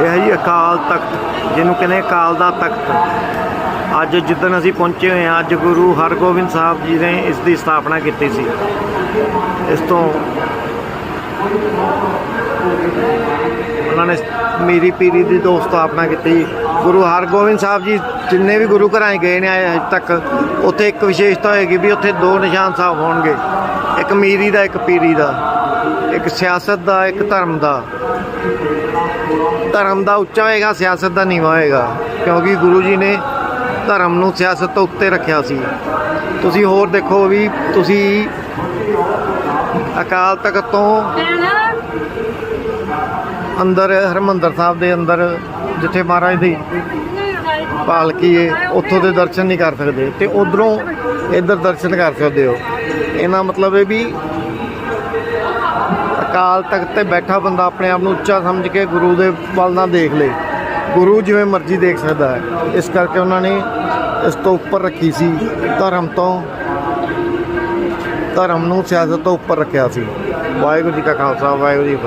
ਇਹ ਜੀ ਅਕਾਲ ਤਖਤ, ਜਿਹਨੂੰ ਕਹਿੰਦੇ ਅਕਾਲ ਦਾ ਤਖਤ। ਅੱਜ ਜਿੱਦਣ ਅਸੀਂ ਪਹੁੰਚੇ ਹੋਏ ਹਾਂ, ਅੱਜ ਗੁਰੂ ਹਰਗੋਬਿੰਦ ਸਾਹਿਬ ਜੀ ਨੇ ਇਸ ਦੀ ਸਥਾਪਨਾ ਕੀਤੀ ਸੀ। ਇਸ ਤੋਂ ਉਹਨਾਂ ਨੇ ਮੇਰੀ ਪੀਰੀ ਦੀ ਦੋ ਸਥਾਪਨਾ ਕੀਤੀ। ਗੁਰੂ ਹਰਗੋਬਿੰਦ ਸਾਹਿਬ ਜੀ ਜਿੰਨੇ ਵੀ ਗੁਰੂ ਘਰਾਂ 'ਚ ਗਏ ਨੇ ਅੱਜ ਤੱਕ, ਉੱਥੇ ਇੱਕ ਵਿਸ਼ੇਸ਼ਤਾ ਹੋਏਗੀ ਵੀ ਉੱਥੇ ਦੋ ਨਿਸ਼ਾਨ ਸਾਹਿਬ ਹੋਣਗੇ। ਇੱਕ ਮੀਰੀ ਦਾ, ਇੱਕ ਪੀਰੀ ਦਾ। ਇੱਕ ਸਿਆਸਤ ਦਾ, ਇੱਕ ਧਰਮ ਦਾ। ਧਰਮ ਦਾ ਉੱਚਾ ਹੋਏਗਾ, ਸਿਆਸਤ ਦਾ ਨੀਵਾਂ ਹੋਏਗਾ। ਕਿਉਂਕਿ ਗੁਰੂ ਜੀ ਨੇ ਧਰਮ ਨੂੰ ਸਿਆਸਤ ਤੋਂ ਉੱਤੇ ਰੱਖਿਆ ਸੀ। ਤੁਸੀਂ ਹੋਰ ਦੇਖੋ ਵੀ ਤੁਸੀਂ ਅਕਾਲ ਤਖਤ ਤੋਂ ਅੰਦਰ, ਹਰਮੰਦਰ ਸਾਹਿਬ ਦੇ ਅੰਦਰ ਜਿੱਥੇ ਮਹਾਰਾਜ ਦੀ ਪਾਲਕੀ ਹੈ ਉੱਥੋਂ ਦੇ ਦਰਸ਼ਨ ਨਹੀਂ ਕਰ ਸਕਦੇ। ਤੇ ਉਧਰੋਂ ਇੱਧਰ ਦਰਸ਼ਨ ਕਰ ਸਕਦੇ ਹੋ। ਇਹਨਾਂ ਮਤਲਬ ਇਹ ਵੀ ਅਕਾਲ ਤਖਤ ਤੇ ਬੈਠਾ ਬੰਦਾ ਆਪਣੇ ਆਪ ਨੂੰ ਉੱਚਾ ਸਮਝ ਕੇ ਗੁਰੂ ਦੇ ਵੱਲ ਨਾ ਦੇਖ ਲੇ। ਗੁਰੂ ਜਿਵੇਂ ਮਰਜ਼ੀ ਦੇਖ ਸਕਦਾ ਹੈ। ਇਸ ਕਰਕੇ ਉਹਨਾਂ ਨੇ ਇਸ ਤੋਂ ਉੱਪਰ ਰੱਖੀ ਸੀ। ਧਰਮ ਤੋਂ, ਧਰਮ ਨੂੰ ਸਿਆਸਤ ਤੋਂ ਉੱਪਰ ਰੱਖਿਆ ਸੀ। ਵਾਹਿਗੁਰੂ ਜੀ ਕਾ ਖਾਲਸਾ, ਵਾਹਿਗੁਰੂ ਜੀ ਫਤਿਹ।